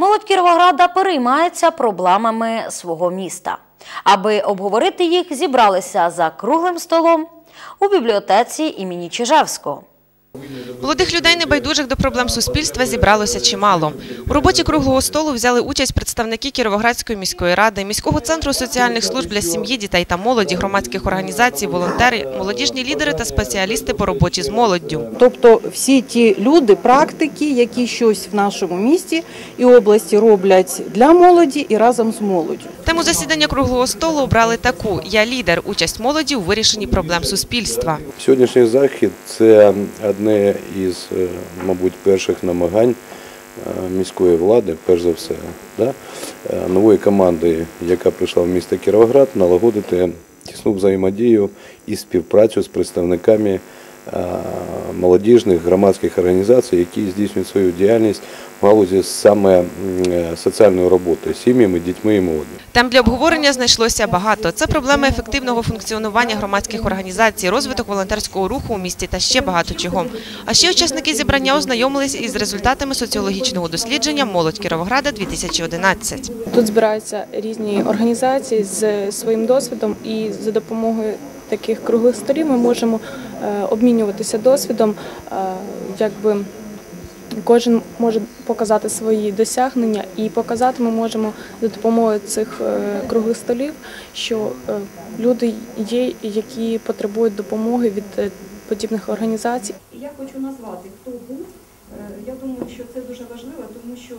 Молодь Кіровограда переймається проблемами свого міста. Аби обговорити їх, зібралися за круглим столом у бібліотеці імені Чижевського. Молодих людей, небайдужих до проблем суспільства, зібралося чимало. У роботі круглого столу взяли участь представники Кіровоградської міської ради, міського центру соціальних служб для сім'ї, дітей та молоді, громадських організацій, волонтери, молодіжні лідери та спеціалісти по роботі з молоддю. Тобто всі ті люди, практики, які щось в нашому місті і області роблять для молоді і разом з молоддю. Тему засідання круглого столу обрали таку: Я лідер. Участь молоді у вирішенні проблем суспільства. Сьогоднішній захід це одне із, е, мабуть, перших намагань е, міської влади, перш за все, да, е, нової команди, яка прийшла в місто Кіровоград, налагодити тісну взаємодію і співпрацю з представниками молодіжних громадських організацій, які здійснюють свою діяльність в галузі саме соціальної роботи сім'ями, дітьми і молоддю. Тем для обговорення знайшлося багато. Це проблеми ефективного функціонування громадських організацій, розвиток волонтерського руху у місті та ще багато чого. А ще учасники зібрання ознайомились із результатами соціологічного дослідження Молодь Кіровограда 2011 Тут збираються різні організації з своїм досвідом, і за допомогою таких круглих столів ми можемо е, обмінюватися досвідом, е, якби кожен може показати свої досягнення, і показати ми можемо за допомогою цих е, круглих столів, що е, люди є, які потребують допомоги від е, подібних організацій. Я хочу назвати, хто був. Я думаю, що це дуже важливо, тому що